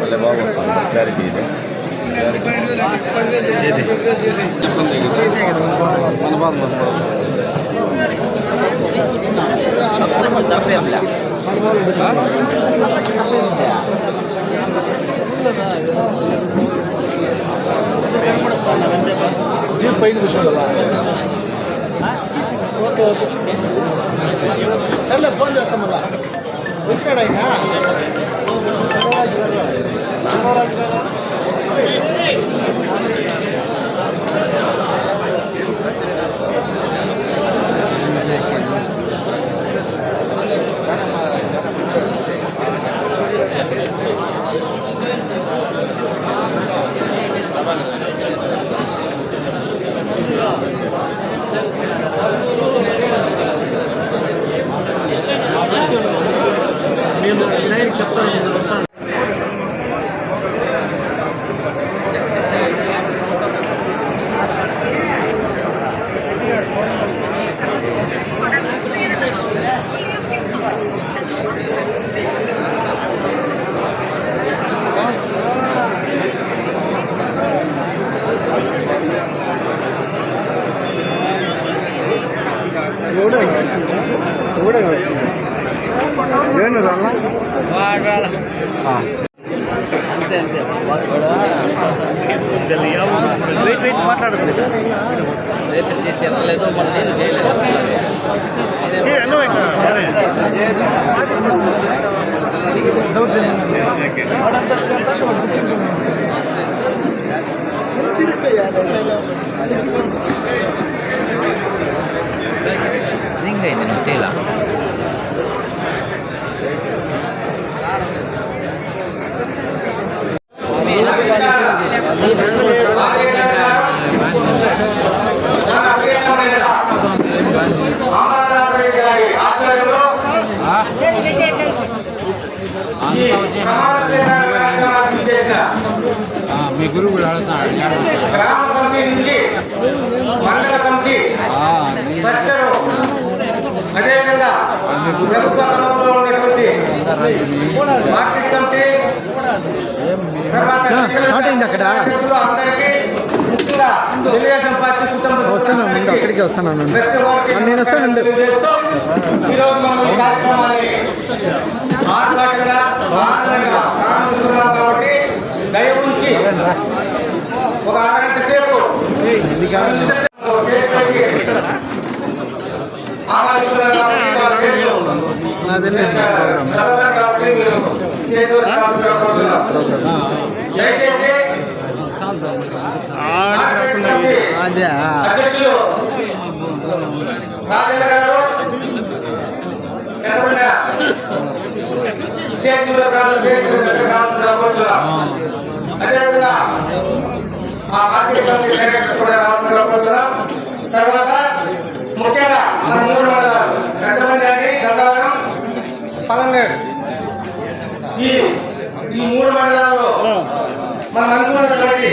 మళ్ళీ బాగా వస్తుంది క్లారిటీ ఇది. జీప్ పైన కూర్చోగల ఓకే ఓకే సర్లే ఫోన్ చేస్తాం మళ్ళా. వచ్చినాడు ఆయన? మేము ಏನದಲ್ಲ ಹಾಂ. ಮಾತಾಡುತ್ತೆ ರಿಂಗ್ ಐತೆ ಗೊತ್ತಿಲ್ಲ. గురువు కూడా అడుగుతున్నాడు గ్రామ కమిటీ నుంచి మండల కమిటీ క్లస్టరు అదేవిధంగా ప్రభుత్వ క్రమంలో ఉన్నటువంటి మార్కెట్ కమిటీ తర్వాత స్టార్ట్ అయింది అక్కడ. అధ్యక్షులు అందరికీ ముఖ్యంగా తెలుగుదేశం పార్టీ కుటుంబ వస్తున్నాను, అక్కడికే వస్తున్నాను. నేను వస్తానండి. ఈరోజు మనం ఈ కార్యక్రమాన్ని ఆర్భాటంగా ఆనందంగా ప్రారంభిస్తున్నాం ఉంచి ఒక అరగంట సేపు. దయచేసి అధ్యక్షులు రాజేంద్ర గారు స్టేజ్ మీద కాదు స్టేజ్ మీద అదేవిధంగా ఆ మార్కెట్ డైరెక్టర్స్ కూడా రావాల్సిన కోరుతున్నాం. తర్వాత ముఖ్యంగా మన మూడు మండలాలు పెద్దమంది గంగవరం పలంనేరు ఈ ఈ మూడు మండలాల్లో మనం అనుకున్నటువంటి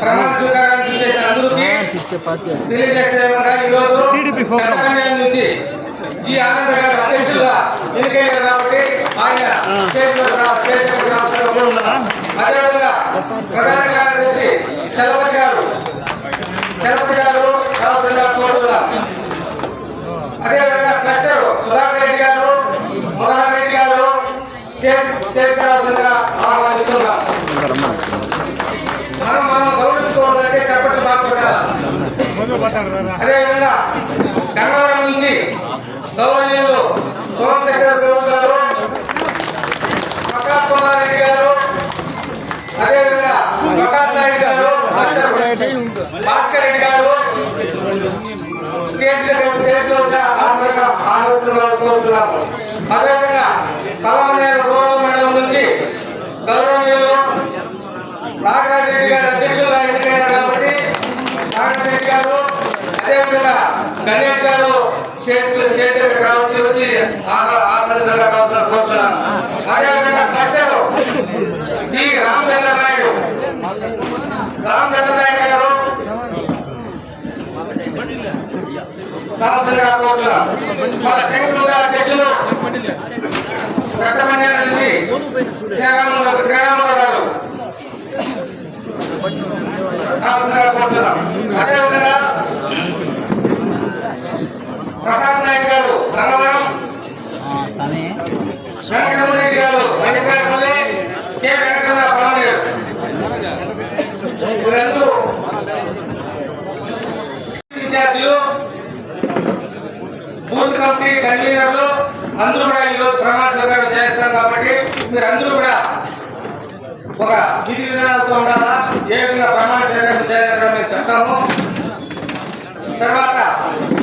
ప్రమాణ స్వీకారానికి చేసిన అందరికీ తెలియజేస్తే ఏమనగా ఈ రోజు పెద్దపల్లి నుంచి జి ఆనంద్ గారు అధ్యక్షులుగా ఎన్నికయ్యారు కాబట్టి ఆయన అదేవిధంగా ప్రధాన కార్యదర్శి చలపతి గారు చలపతి గారు అదేవిధంగా క్లస్టర్ సుధాకర్ రెడ్డి గారు రెడ్డి గారు మనం మనం గౌరవించుకోవాలంటే చప్పట్లు కాకుండా అదేవిధంగా గౌరవనీయులు సోమశేఖర్ గౌడ్ గారు ప్రతాప్ కుమార్ గారు అదేవిధంగా ప్రసాద్ నాయుడు గారు మాస్టర్ భాస్కర్ రెడ్డి గారు స్టేట్ దగ్గర లో ఆలోచనలు కోరుతున్నాము. అదేవిధంగా పలమనేరు రూరల్ మండలం నుంచి గౌరవనీయులు నాగరాజ్ రెడ్డి గారు అధ్యక్షులుగా ఎన్నికయ్యారు కాబట్టి నాగరాజ్ రెడ్డి గారు అదేవిధంగా గణేష్ గారు స్టేట్ స్టేట్ దగ్గరికి వచ్చి ఆహ్లా- కోరుతున్నాను అదేవిధంగా క్లస్టర్. జి. రామచంద్ర నాయుడు రామచంద్ర నాయుడు గారు గారు మన అధ్యక్షులు నుంచి శ్రీరాములు శ్రీరాములు గారు కోరుతున్నాం. అదేవిధంగా ప్రసాద్ నాయక్ గారు ధనవరం వెంకటరెడ్డి గారు వెంకటపల్లి కె. వెంకట పలనేరు. వీరందరూ ఇన్ఛార్జీలు బూత్ కమిటీ కన్వీనర్లు అందరూ కూడా ఈరోజు ప్రమాణ స్వీకారం చేస్తారు కాబట్టి మీరందరూ కూడా ఒక విధి విధానాలతో ఉండాలా? ఏ విధంగా ప్రమాణ స్వీకారం చేయాలని మేము చెప్తాము. తర్వాత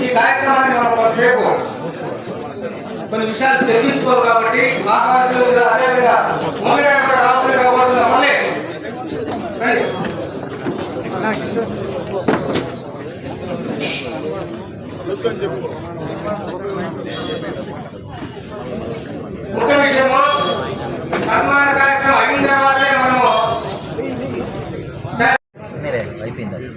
ఈ కార్యక్రమాన్ని మనం కొంతసేపు కొన్ని విషయాలు చర్చించుకోరు కాబట్టి ఆహ్వానితులు అదేవిధంగా ముందుగా కూడా రావాల్సిందిగా కోరుతున్నాం. మళ్ళీ ముఖ్య విషయము సన్మాన కార్యక్రమం అయిన తర్వాతనే మనము మీరే అయిపోయింది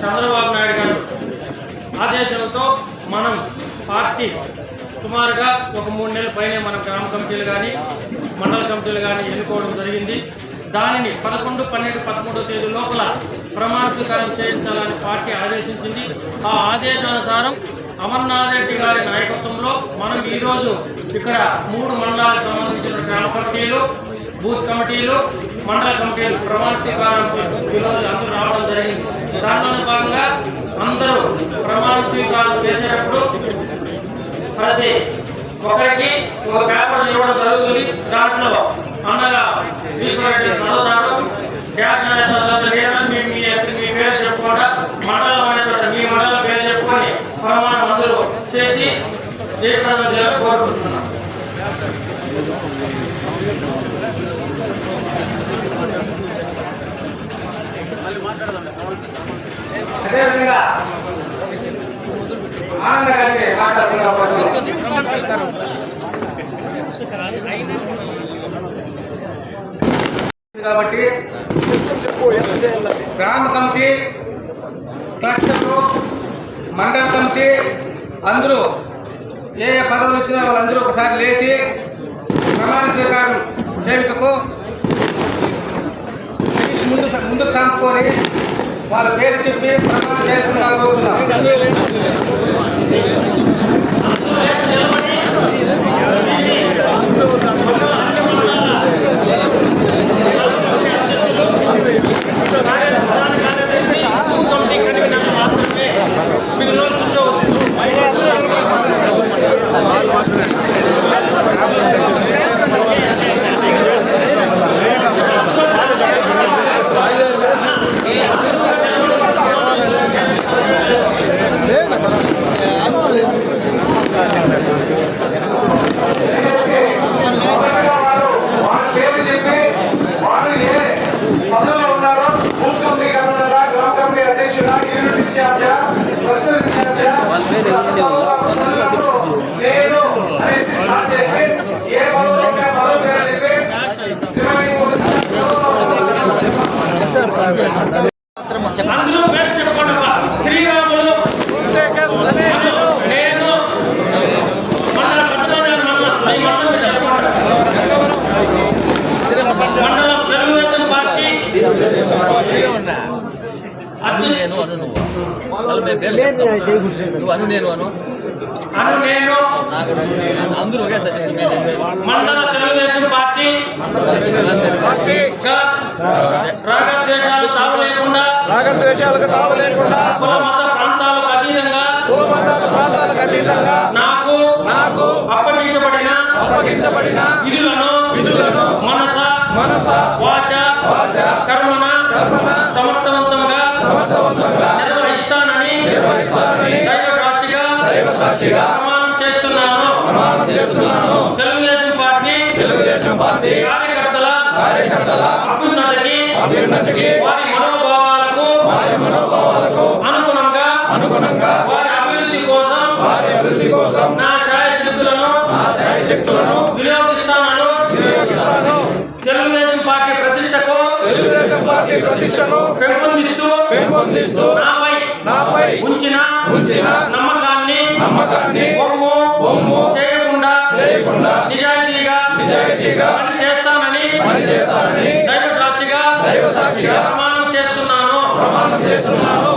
చంద్రబాబు నాయుడు గారు ఆదేశాలతో మనం పార్టీ సుమారుగా ఒక మూడు నెలల పైనే మనం గ్రామ కమిటీలు కానీ మండల కమిటీలు కానీ ఎన్నుకోవడం జరిగింది. దానిని పదకొండు పన్నెండు పదమూడో తేదీ లోపల ప్రమాణ స్వీకారం చేయించాలని పార్టీ ఆదేశించింది. ఆ ఆదేశానుసారం అమర్నాథ్ రెడ్డి గారి నాయకత్వంలో మనం ఈరోజు ఇక్కడ మూడు మండలాలకు సంబంధించిన గ్రామ కమిటీలు బూత్ కమిటీలు మండల కమిటీలు ప్రమాణ స్వీకారానికి ఈరోజు అందరూ రావడం జరిగింది. దానిలో భాగంగా అందరూ ప్రమాణ స్వీకారం చేసేటప్పుడు ప్రతి ఒక్కరికి ఒక పేపర్ ఇవ్వడం జరుగుతుంది. దాంట్లో అన్నగా ఈశ్వరెడ్డి చదువుతాడు డ్యాష్ అనేది లేదా మీ మీ మీ పేరు చెప్పుకోకుండా మండలం అనేటువంటి మీ మండలం పేరు చెప్పుకొని ప్రమాణం అందరూ చేసి దీక్షలు చేయాలని కోరుకుంటున్నాం. అదేవిధంగా ఆనంద గారికి కాబట్టి గ్రామ కమిటీ క్లస్టర్లు మండల కమిటీ అందరూ ఏ ఏ పదవులు వచ్చినా వాళ్ళందరూ ఒకసారి లేచి ప్రమాణ స్వీకారం చేయుటకు ముందు ముందుకు సాంపుకొని వాళ్ళ పేరు చెప్పి ప్రమాణం చేయాల్సిందిగా కోరుతున్నాం. 对啊 అను నేను అను నువ్వు. వాళ్ళ పేర్లు. నువ్వు అను నేను అను. అను నేను. నాగరాజు అందరూ ఒకేసారి. మండల తెలుగుదేశం పార్టీ. గా రాగద్వేషాలు తావు లేకుండా రాగద్వేషాలకు తావు లేకుండా కుల మత ప్రాంతాలకు అతీతంగా కుల మతాల ప్రాంతాలకు అతీతంగా నాకు నాకు అప్పగించబడిన అప్పగించబడిన విధులను విధులను మనస మనస వాచ వాచ కర్మన కర్మన దైవ సాక్షిగా ప్రమాణం చేస్తున్నాను. ప్రమాణం చేస్తున్నాను. తెలుగుదేశం పార్టీ తెలుగుదేశం పార్టీ కార్యకర్తల కార్యకర్తల అభ్యున్నతికి అభ్యున్నతికి వారి మనోభావాలకు వారి మనోభావాలకు అనుగుణంగా అనుగుణంగా వారి అభివృద్ధి కోసం వారి అభివృద్ధి కోసం నా శాయశక్తులను నా శాయశక్తులను వినియోగిస్తానను వినియోగిస్తాను. తెలుగుదేశం పార్టీ ప్రతిష్టకు తెలుగుదేశం పార్టీ ప్రతిష్టను పెంపొందిస్తూ పెంపొందిస్తూ నాపై నాపై ఉంచిన ఉంచిన ఒమ్ము ఒమ్ము చేయకుండా చేయకుండా నిజాయితీగా నిజాయితీగా పని చేస్తానని పనిచేస్తానని దైవ సాక్షిగా దైవ సాక్షిగా ప్రమాణం చేస్తున్నాను. ప్రమాణం చేస్తున్నాను.